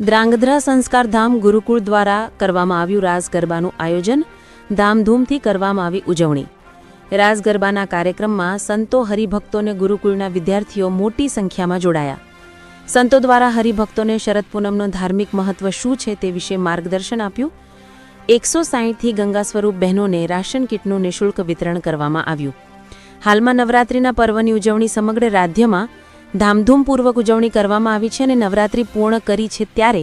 દ્રાંગધ્રા સંસ્કાર ધામ ગુરુકુળ દ્વારા કરવામાં આવ્યું રાસ ગરબાનું આયોજન ધામધૂમથી કરવામાં આવી ઉજવણી રાસ ગરબાના કાર્યક્રમમાં સંતો હરિભક્તોને ગુરુકુળના વિદ્યાર્થીઓ મોટી સંખ્યામાં જોડાયા સંતો દ્વારા હરિભક્તોને શરદ પૂનમનો ધાર્મિક મહત્વ શું છે તે વિશે માર્ગદર્શન આપ્યું એકસો સાહીઠથી ગંગા સ્વરૂપ બહેનોને રાશન કીટનું નિઃશુલ્ક વિતરણ કરવામાં આવ્યું હાલમાં નવરાત્રિના પર્વની ઉજવણી સમગ્ર રાજ્યમાં ધામધૂમપૂર્વક ઉજવણી કરવામાં આવી છે અને નવરાત્રિ પૂર્ણ કરી છે ત્યારે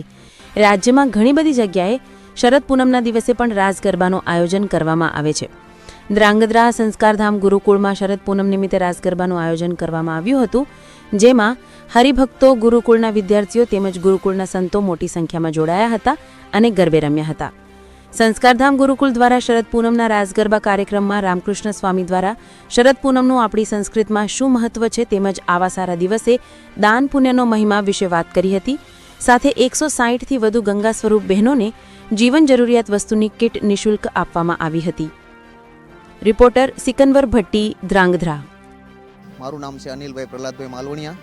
રાજ્યમાં ઘણી બધી જગ્યાએ શરદ પૂનમના દિવસે પણ રાસ ગરબાનું આયોજન કરવામાં આવે છે. દ્રાંગદ્રા સંસ્કારધામ ગુરુકુળમાં શરદ પૂનમ નિમિત્તે રાસ ગરબાનું આયોજન કરવામાં આવ્યું હતું, જેમાં હરિભક્તો ગુરુકુળના વિદ્યાર્થીઓ તેમજ ગુરુકુળના સંતો મોટી સંખ્યામાં જોડાયા હતા અને ગરબે રમ્યા હતા. સંસ્કારધામ ગુરુકુળ દ્વારા શરદ પૂનમના રાસ ગરબા કાર્યક્રમમાં રામકૃષ્ણ સ્વામી દ્વારા શરદ પૂનમનું આપણી સંસ્કૃતમાં શું મહત્વ છે તેમજ આવા સારા દિવસે દાન પુણ્યનો મહિમા વિશે વાત કરી હતી. સાથે એકસો સાહીઠથી વધુ ગંગા સ્વરૂપ બહેનોને જીવન જરૂરિયાત વસ્તુની કિટ નિઃશુલ્ક આપવામાં આવી હતી. રિપોર્ટર સિકંદર ભટ્ટી, ધ્રાંગધ્રા. મારું નામ છે અનિલભાઈ પ્રહલાદભાઈ માલવણિયા.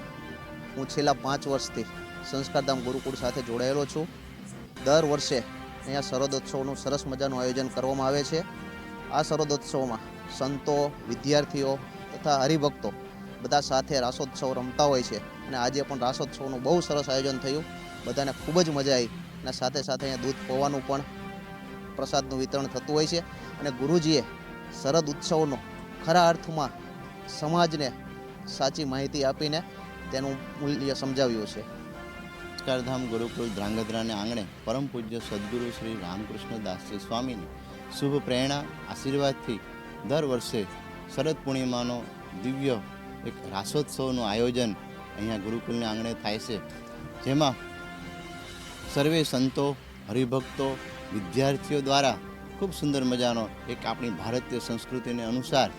હું છેલ્લા પાંચ વર્ષથી સંસ્કારધામ ગુરુકુળ સાથે જોડાયેલો છું. દર વર્ષે અહીંયા શરદોત્સવનું સરસ મજાનું આયોજન કરવામાં આવે છે. આ શરદોત્સવમાં સંતો, વિદ્યાર્થીઓ તથા હરિભક્તો બધા સાથે રાસોત્સવ રમતા હોય છે અને આજે પણ રાસોત્સવનું બહુ સરસ આયોજન થયું. બધાને ખૂબ જ મજા આવી અને સાથે સાથે અહીંયા દૂધ પૌવાનું પણ પ્રસાદનું વિતરણ થતું હોય છે અને ગુરુજીએ શરદ ઉત્સવનો ખરા અર્થમાં સમાજને સાચી માહિતી આપીને તેનું મૂલ્ય સમજાવ્યું છે. સંસ્કારધામ ગુરુકુલ ધ્રાંગધ્રાને આંગણે પરમ પૂજ્ય સદગુરુ શ્રી રામકૃષ્ણ દાસજી સ્વામીની શુભ પ્રેરણા, આશીર્વાદથી દર વર્ષે શરદ પૂર્ણિમાનો દિવ્ય એક રાસોત્સવનું આયોજન અહીંયા ગુરુકુલને આંગણે થાય છે. જેમાં સર્વે સંતો, હરિભક્તો, વિદ્યાર્થીઓ દ્વારા ખૂબ સુંદર મજાનો એક આપણી ભારતીય સંસ્કૃતિને અનુસાર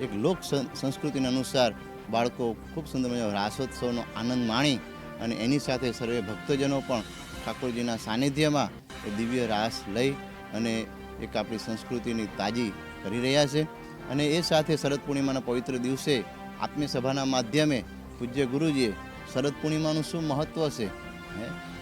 એક લોક સંસ્કૃતિને અનુસાર બાળકો ખૂબ સુંદર મજાનો રાસોત્સવનો આનંદ માણી અને એની સાથે સર્વે ભક્તજનો પણ ઠાકોરજીના સાનિધ્યમાં એ દિવ્ય રાસ લઈ અને એક આપણી સંસ્કૃતિની તાજી કરી રહ્યા છે. અને એ સાથે શરદ પૂર્ણિમાના પવિત્ર દિવસે આત્મીય સભાના માધ્યમે પૂજ્ય ગુરુજીએ શરદ પૂર્ણિમાનું શું મહત્ત્વ છે?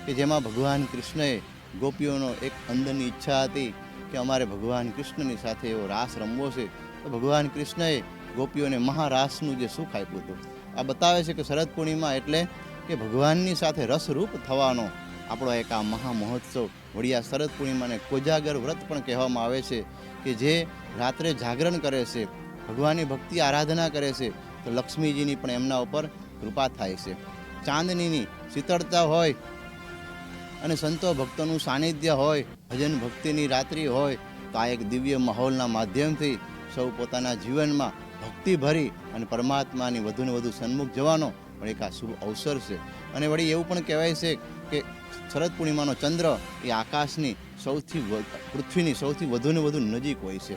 કે જેમાં ભગવાન કૃષ્ણએ ગોપીઓનો એક અંદરની ઈચ્છા હતી કે અમારે ભગવાન કૃષ્ણની સાથે એવો રાસ રમવો છે. તો ભગવાન કૃષ્ણએ ગોપીઓને મહારાસનું જે સુખ આપ્યું હતું. આ બતાવે છે કે શરદ પૂર્ણિમા એટલે કે ભગવાનની સાથે રસરૂપ થવાનો આપણો એક આ મહામહોત્સવ મહોત્સવ શરદ પૂર્ણિમાને કોજાગર વ્રત પણ કહેવામાં આવે છે કે જે રાત્રે જાગરણ કરે છે, ભગવાનની ભક્તિ આરાધના કરે છે, તો લક્ષ્મીજીની પણ એમના ઉપર કૃપા થાય છે. ચાંદનીની શીતળતા હોય અને સંતો ભક્તોનું સાનિધ્ય હોય, ભજન ભક્તિની રાત્રિ હોય, તો આ એક દિવ્ય માહોલના માધ્યમથી સૌ પોતાના જીવનમાં ભક્તિ ભરી અને પરમાત્માની વધુને વધુ સન્મુખ જવાનો પણ એક આ શુભ અવસર છે. અને વળી એવું પણ કહેવાય છે કે શરદ પૂર્ણિમાનો ચંદ્ર એ આકાશની સૌથી પૃથ્વીની સૌથી વધુને વધુ નજીક હોય છે.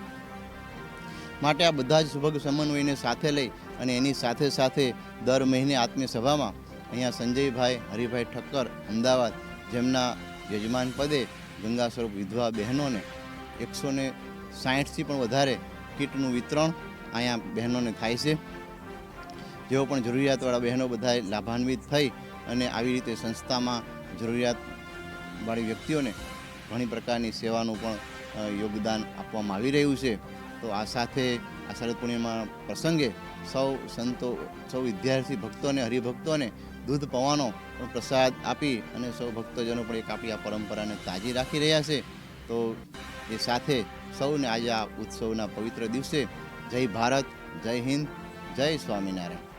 માટે આ બધા જ સુભગ સમન્વયને સાથે લઈ અને એની સાથે સાથે દર મહિને આત્મીય સભામાં અહીંયા સંજયભાઈ, હરિભાઈ ઠક્કર, અમદાવાદ જેમના યજમાન પદે ગંગા સ્વરૂપ વિધવા બહેનોને એકસો ને સાહીઠથી પણ વધારે કીટનું વિતરણ અહીંયા બહેનોને થાય છે. જેઓ પણ જરૂરિયાતવાળા બહેનો બધા લાભાન્વિત થઈ અને આવી રીતે સંસ્થામાં જરૂરિયાતવાળી વ્યક્તિઓને ઘણી પ્રકારની સેવાનું પણ યોગદાન આપવામાં આવી રહ્યું છે. તો આ સાથે આ શરદ પૂર્ણિમા પ્રસંગે સૌ સંતો, સૌ વિદ્યાર્થી ભક્તોને, હરિભક્તોને દૂધ પવાનો પ્રસાદ આપી અને સૌ ભક્તજનો પણ એક આપણી આ પરંપરાને તાજી રાખી રહ્યા છે. તો એ સાથે સૌને આજે આ ઉત્સવના પવિત્ર દિવસે જય ભારત, જય હિન્દ, જય સ્વામિનારાયણ.